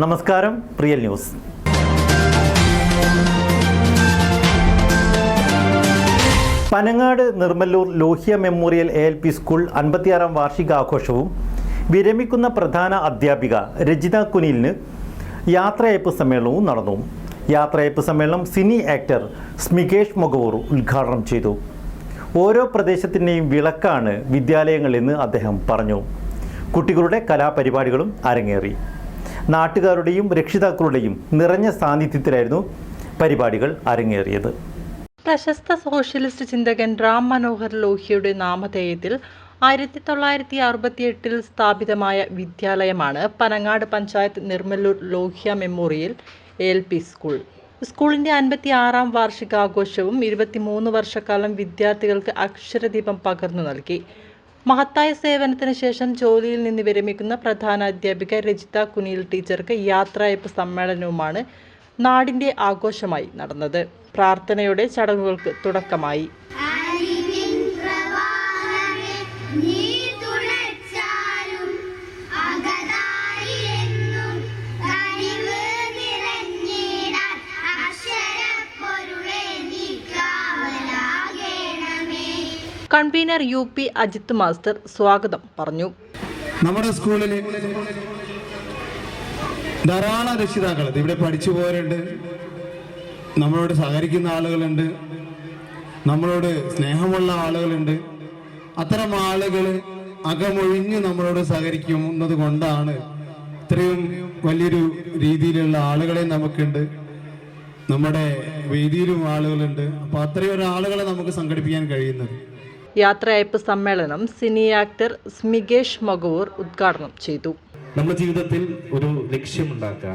നമസ്കാരം Priyal news. Panangad Nirmallur Lohya memorial A L P school അൻപത്തിയാറാം വാർഷികാഘോഷവും വിരമിക്കുന്ന പ്രധാന അധ്യാപിക രജിത കുനിലിന് യാത്രയയപ്പ് സമ്മേളനവും നടന്നു. യാത്രയയപ്പ് സമ്മേളനം സിനി ആക്ടർ സ്മികേഷ് മൊഗവൂർ ഉദ്ഘാടനം ചെയ്തു. ഓരോ പ്രദേശത്തിന്റെയും വിളക്കാണ് വിദ്യാലയങ്ങളെന്ന് അദ്ദേഹം പറഞ്ഞു. കുട്ടികളുടെ കലാപരിപാടികളും അരങ്ങേറി. നാട്ടുകാരുടെയും രക്ഷിതാക്കളുടെയും നിറഞ്ഞ സാന്നിധ്യത്തിലായിരുന്നു പരിപാടികൾ അരങ്ങേറിയത്. പ്രശസ്ത സോഷ്യലിസ്റ്റ് ചിന്തകൻ റാം മനോഹർ ലോഹ്യയുടെ നാമധേയത്തിൽ ആയിരത്തി തൊള്ളായിരത്തി അറുപത്തി എട്ടിൽ സ്ഥാപിതമായ വിദ്യാലയമാണ് Panangad panchayat Nirmallur Lohya memorial L P school. സ്കൂളിന്റെ അൻപത്തി ആറാം വാർഷികാഘോഷവും ഇരുപത്തിമൂന്ന് വർഷക്കാലം വിദ്യാർത്ഥികൾക്ക് അക്ഷരദീപം പകർന്നു നൽകി. മഹത്തായ സേവനത്തിന് ശേഷം ജോലിയിൽ നിന്ന് വിരമിക്കുന്ന പ്രധാന അധ്യാപിക രജിത കുനിയിൽ ടീച്ചർക്ക് യാത്രയപ്പ് സമ്മേളനവുമാണ് നാടിന്റെ ആഘോഷമായി നടന്നത്. പ്രാർത്ഥനയുടെ ചടങ്ങുകൾക്ക് തുടക്കമായി. Convener U P Ajith master സ്വാഗതം പറഞ്ഞു. നമ്മുടെ സ്കൂളിൽ ധാരാളം രക്ഷിതാക്കൾ ഇവിടെ പഠിച്ചു പോയവരുണ്ട്. നമ്മളോട് സഹകരിക്കുന്ന ആളുകളുണ്ട്. നമ്മളോട് സ്നേഹമുള്ള ആളുകളുണ്ട്. അത്തരം ആളുകൾ അകമൊഴിഞ്ഞ് നമ്മളോട് സഹകരിക്കുന്നത് കൊണ്ടാണ് ഇത്രയും വലിയൊരു രീതിയിലുള്ള ആളുകളെ നമുക്കുണ്ട്. നമ്മുടെ വേദിയിലും ആളുകളുണ്ട്. അപ്പൊ അത്രയും ഒരു ആളുകളെ നമുക്ക് സംഘടിപ്പിക്കാൻ കഴിയുന്നത്. യാത്രയയപ്പ് സമ്മേളനം സിനി ആക്ടർ സ്മികേഷ് മഗൂർ ഉദ്ഘാടനം ചെയ്തു. നമ്മുടെ ജീവിതത്തിൽ ഒരു ലക്ഷ്യമുണ്ടാക്കുക.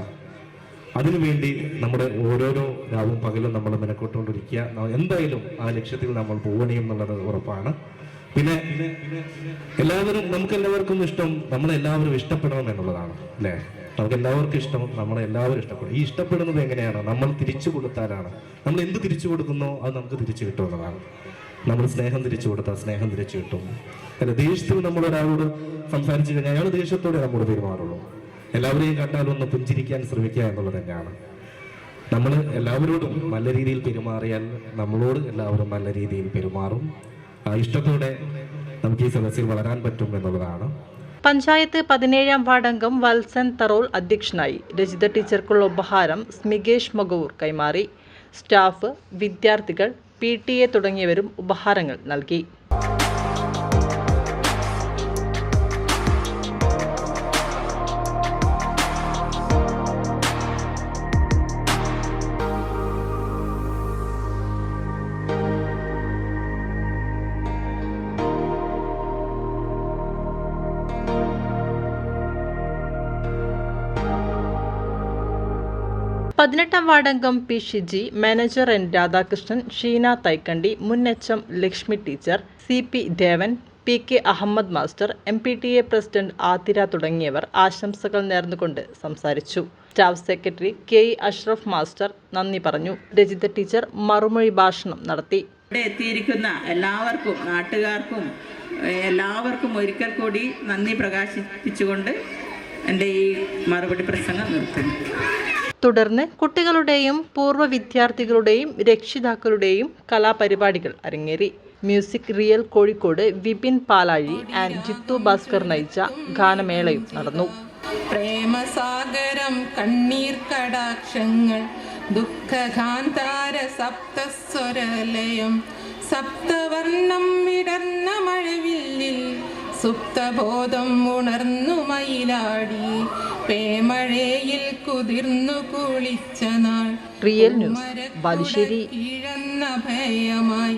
അതിനുവേണ്ടി നമ്മുടെ ഓരോരോ രാവും പകലും നമ്മൾ മെനക്കൊട്ടുകൊണ്ടിരിക്കുക. എന്തായാലും ആ ലക്ഷ്യത്തിൽ നമ്മൾ പോകണേ എന്നുള്ളത് ഉറപ്പാണ്. പിന്നെ എല്ലാവരും നമുക്ക് എല്ലാവർക്കും ഇഷ്ടം നമ്മളെല്ലാവരും ഇഷ്ടപ്പെടണം എന്നുള്ളതാണ് അല്ലേ? നമുക്ക് എല്ലാവർക്കും ഇഷ്ടം നമ്മളെ എല്ലാവരും ഇഷ്ടപ്പെടും. ഈ ഇഷ്ടപ്പെടുന്നത് എങ്ങനെയാണ്? നമ്മൾ തിരിച്ചു കൊടുത്താലാണ്. നമ്മൾ എന്ത് തിരിച്ചു കൊടുക്കുന്നോ? അത് നമുക്ക് തിരിച്ചു കിട്ടുമെന്നതാണ് നമ്മൾ സ്നേഹം തിരിച്ചു കൊടുത്താൽ സ്നേഹം തിരിച്ചു കിട്ടും. അല്ല ദേഷ്യത്തിൽ നമ്മൾ ഒരാളോട് സംസാരിച്ചു കഴിഞ്ഞാൽ അയാൾ ദേഷ്യത്തോടെ നമ്മോട് പെരുമാറുള്ളൂ. എല്ലാവരെയും കണ്ടാലും ഒന്ന് പുഞ്ചിരിക്കാൻ ശ്രമിക്കുക എന്നുള്ളത് തന്നെയാണ്. നമ്മൾ എല്ലാവരോടും നല്ല രീതിയിൽ പെരുമാറിയാൽ നമ്മളോട് എല്ലാവരും നല്ല രീതിയിൽ പെരുമാറും. ഇഷ്ടത്തോടെ നമുക്ക് ഈ സദസ്സിൽ വളരാൻ പറ്റും എന്നുള്ളതാണ്. പഞ്ചായത്ത് പതിനേഴാം വാർഡംഗം വത്സൻ തറോൾ അധ്യക്ഷനായി രജിത ടീച്ചർക്കുള്ള ഉപഹാരം സ്മികേഷ് മഗൂർ കൈമാറി. സ്റ്റാഫ് വിദ്യാർത്ഥികൾ പി ടി എ തുടങ്ങിയവരും ഉപഹാരങ്ങൾ നൽകി പതിനെട്ടാം വാർഡംഗം P Shiji manager N Radhakrishnan Sheena Thaikandi മുൻ H M Lakshmi teacher C P Devan P K Ahmed master M P T A president Athira തുടങ്ങിയവർ ആശംസകൾ നേർന്നുകൊണ്ട് സംസാരിച്ചു. Staff secretary K Ashraf master നന്ദി പറഞ്ഞു. രജിത ടീച്ചർ മറുമൊഴി ഭാഷണം നടത്തി. ഇവിടെ എത്തിയിരിക്കുന്ന എല്ലാവർക്കും നാട്ടുകാർക്കും എല്ലാവർക്കും ഒരിക്കൽ കൂടി നന്ദി പ്രകാശിപ്പിച്ചുകൊണ്ട് എന്റെ ഈ മറുപടി പ്രസംഗം നിർത്തുന്നു. തുടർന്ന് കുട്ടികളുടെയും പൂർവ വിദ്യാർത്ഥികളുടെയും രക്ഷിതാക്കളുടെയും കലാപരിപാടികൾ അരങ്ങേറി. Music real Kozhikode Vipin Palazhi and Jithu Bhaskar നയിച്ച ഗാനമേളയും നടന്നു. പ്രേമസാഗരം കണ്ണീർ കടാക്ഷങ്ങൾ ദുഃഖകാന്താര സപ്തസ്വരലയം സപ്തവർണം വിടർന്ന മഴവില്ലിൽ സുപ്തബോധം ഉണർന്നു മയിലാടി. പേമഴയിൽ കുതിർന്നു കുളിച്ച നാൾ. Real news. ബാലുശ്ശേരി. ഇഴന്ന ഭയമായി.